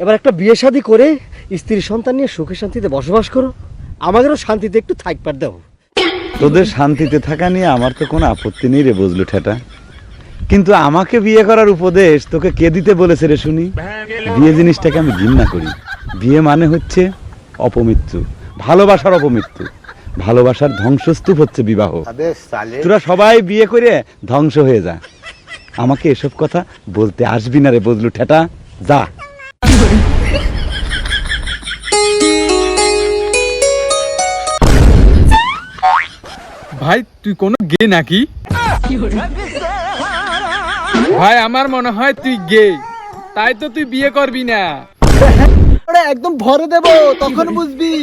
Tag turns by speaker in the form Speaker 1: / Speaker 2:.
Speaker 1: এবার একটা বিয়ে শাদি করে স্ত্রী সন্তান নিয়ে সুখে শান্তিতে বসবাস করো। আমাদেরও শান্তিতে একটু থাকবার দাও।
Speaker 2: তোদের শান্তিতে থাকা নিয়ে আমার তো কোনো আপত্তি নেই রে বুঝলু ঠেটা। কিন্তু আমাকে বিয়ে করার উপদেশ তোকে কে দিতে বলেছে রে শুনি? বিয়ে জিনিসটাকে আমি ঘৃণা করি। বিয়ে মানে হচ্ছে অপমৃত্যু ভালোবাসার অপমৃত্যু। ভালোবাসার ধ্বংসস্তূপ হচ্ছে বিবাহ। তোরা সবাই বিয়ে করে ধ্বংস হয়ে যা। আমাকে এসব কথা বলতে আসবি না রে বজলু ঠেটা। যা।
Speaker 3: ভাই, তুই কোনো গে নাকি? ভাই, আমার মনে হয় তুই গে তাই তো তুই বিয়ে করবি না।
Speaker 1: একদম ভরে দেব, তখন বুঝবি।